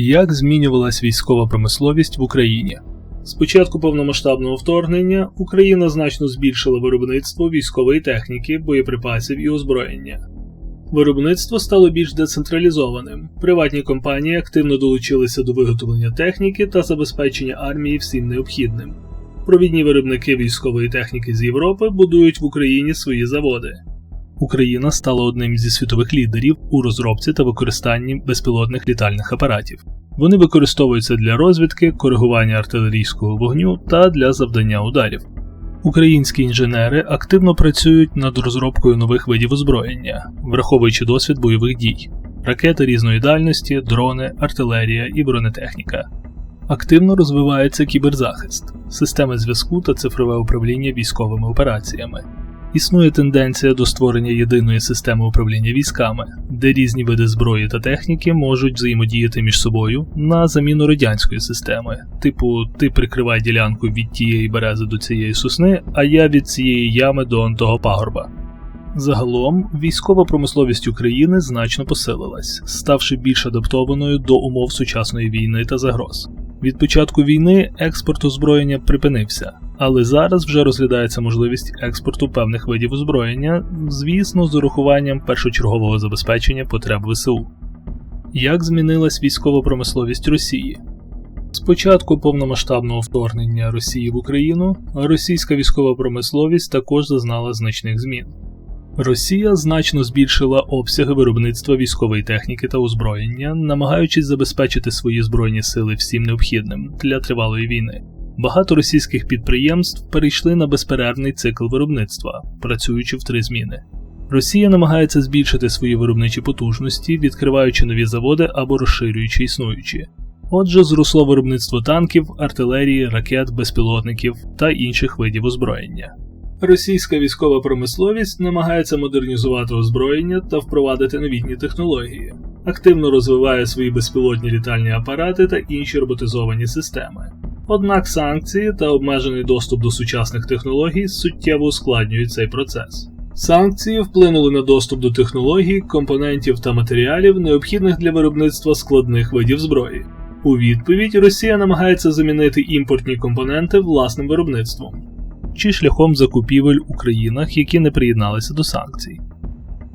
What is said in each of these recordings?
Як змінювалась військова промисловість в Україні? З початку повномасштабного вторгнення Україна значно збільшила виробництво військової техніки, боєприпасів і озброєння. Виробництво стало більш децентралізованим. Приватні компанії активно долучилися до виготовлення техніки та забезпечення армії всім необхідним. Провідні виробники військової техніки з Європи будують в Україні свої заводи. Україна стала одним зі світових лідерів у розробці та використанні безпілотних літальних апаратів. Вони використовуються для розвідки, коригування артилерійського вогню та для завдання ударів. Українські інженери активно працюють над розробкою нових видів озброєння, враховуючи досвід бойових дій, ракети різної дальності, дрони, артилерія і бронетехніка. Активно розвивається кіберзахист, системи зв'язку та цифрове управління військовими операціями. Існує тенденція до створення єдиної системи управління військами, де різні види зброї та техніки можуть взаємодіяти між собою на заміну радянської системи, типу ти прикривай ділянку від тієї берези до цієї сосни, а я від цієї ями до того пагорба. Загалом військова промисловість України значно посилилась, ставши більш адаптованою до умов сучасної війни та загроз. Від початку війни експорт озброєння припинився, але зараз вже розглядається можливість експорту певних видів озброєння, звісно, з урахуванням першочергового забезпечення потреб ВСУ. Як змінилась військова промисловість Росії? З початку повномасштабного вторгнення Росії в Україну російська військова промисловість також зазнала значних змін. Росія значно збільшила обсяги виробництва військової техніки та озброєння, намагаючись забезпечити свої збройні сили всім необхідним для тривалої війни. Багато російських підприємств перейшли на безперервний цикл виробництва, працюючи в три зміни. Росія намагається збільшити свої виробничі потужності, відкриваючи нові заводи або розширюючи існуючі. Отже, зросло виробництво танків, артилерії, ракет, безпілотників та інших видів озброєння. Російська військова промисловість намагається модернізувати озброєння та впровадити новітні технології, активно розвиває свої безпілотні літальні апарати та інші роботизовані системи. Однак санкції та обмежений доступ до сучасних технологій суттєво ускладнюють цей процес. Санкції вплинули на доступ до технологій, компонентів та матеріалів, необхідних для виробництва складних видів зброї. У відповідь Росія намагається замінити імпортні компоненти власним виробництвом чи шляхом закупівель у країнах, які не приєдналися до санкцій.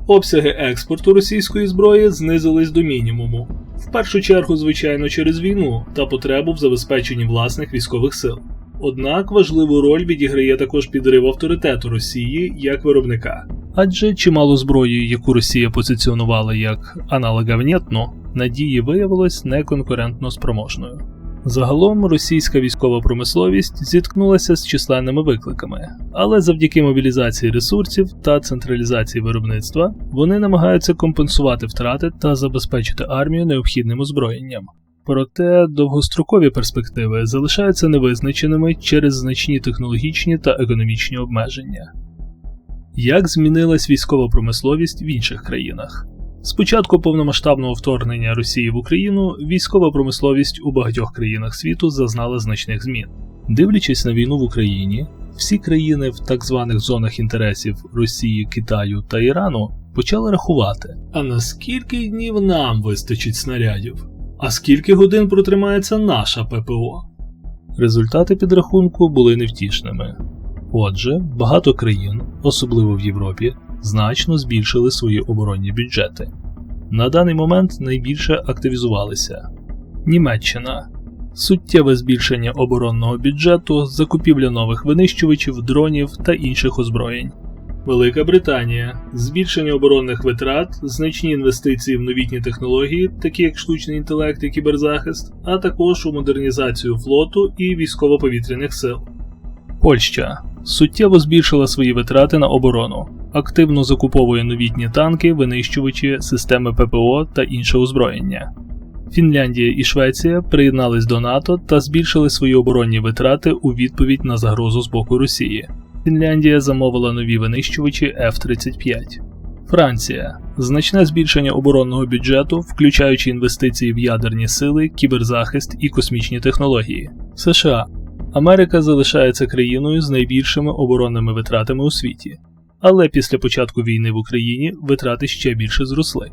Обсяги експорту російської зброї знизились до мінімуму, в першу чергу, звичайно, через війну та потребу в забезпеченні власних військових сил. Однак важливу роль відіграє також підрив авторитету Росії як виробника. Адже чимало зброї, яку Росія позиціонувала як аналога внятно, надії виявилось неконкурентно спроможною. Загалом російська військова промисловість зіткнулася з численними викликами, але завдяки мобілізації ресурсів та централізації виробництва вони намагаються компенсувати втрати та забезпечити армію необхідним озброєнням. Проте довгострокові перспективи залишаються невизначеними через значні технологічні та економічні обмеження. Як змінилась військова промисловість в інших країнах? З початку повномасштабного вторгнення Росії в Україну військова промисловість у багатьох країнах світу зазнала значних змін. Дивлячись на війну в Україні, всі країни в так званих зонах інтересів Росії, Китаю та Ірану почали рахувати: а наскільки днів нам вистачить снарядів? А скільки годин протримається наша ППО? Результати підрахунку були невтішними. Отже, багато країн, особливо в Європі, значно збільшили свої оборонні бюджети. На даний момент найбільше активізувалися Німеччина. Суттєве збільшення оборонного бюджету, закупівля нових винищувачів, дронів та інших озброєнь. Велика Британія збільшення оборонних витрат, значні інвестиції в новітні технології, такі як штучний інтелект і кіберзахист, а також у модернізацію флоту і військово-повітряних сил. Польща суттєво збільшила свої витрати на оборону, активно закуповує новітні танки, винищувачі, системи ППО та інше озброєння. Фінляндія і Швеція приєднались до НАТО та збільшили свої оборонні витрати у відповідь на загрозу з боку Росії. Фінляндія замовила нові винищувачі F-35. Франція значне збільшення оборонного бюджету, включаючи інвестиції в ядерні сили, кіберзахист і космічні технології. США Америка залишається країною з найбільшими оборонними витратами у світі, але після початку війни в Україні витрати ще більше зросли.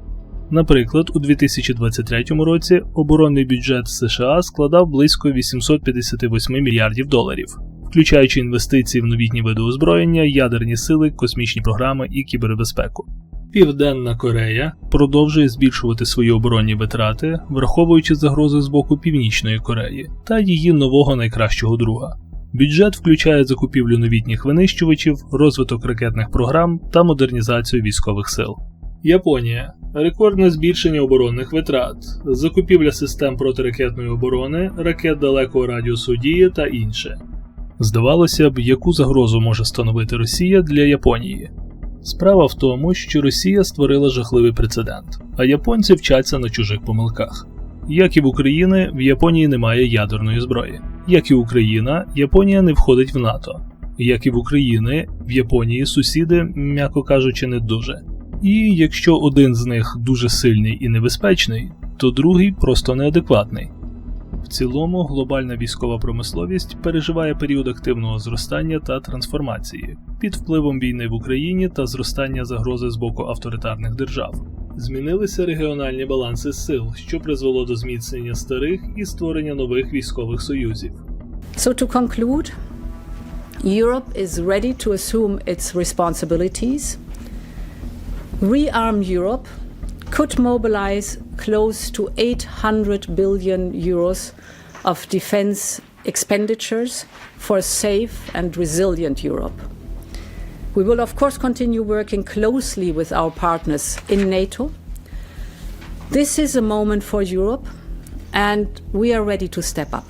Наприклад, у 2023 році оборонний бюджет США складав близько 858 мільярдів доларів, включаючи інвестиції в новітні види озброєння, ядерні сили, космічні програми і кібербезпеку. Південна Корея продовжує збільшувати свої оборонні витрати, враховуючи загрози з боку Північної Кореї та її нового найкращого друга. Бюджет включає закупівлю новітніх винищувачів, розвиток ракетних програм та модернізацію військових сил. Японія рекордне збільшення оборонних витрат, закупівля систем протиракетної оборони, ракет далекого радіусу дії та інше. Здавалося б, яку загрозу може становити Росія для Японії. Справа в тому, що Росія створила жахливий прецедент, а японці вчаться на чужих помилках. Як і в Україні, в Японії немає ядерної зброї. Як і Україна, Японія не входить в НАТО. Як і в Україні, в Японії сусіди, м'яко кажучи, не дуже. І якщо один з них дуже сильний і небезпечний, то другий просто неадекватний. В цілому глобальна військова промисловість переживає період активного зростання та трансформації під впливом війни в Україні та зростання загрози з боку авторитарних держав. Змінилися регіональні баланси сил, що призвело до зміцнення старих і створення нових військових союзів. So, to conclude, Europe is ready to assume its responsibilities. Rearm Europe could mobilize close to 800 billion euros of defense expenditures for a safe and resilient Europe. We will, of course, continue working closely with our partners in NATO. This is a moment for Europe, and we are ready to step up.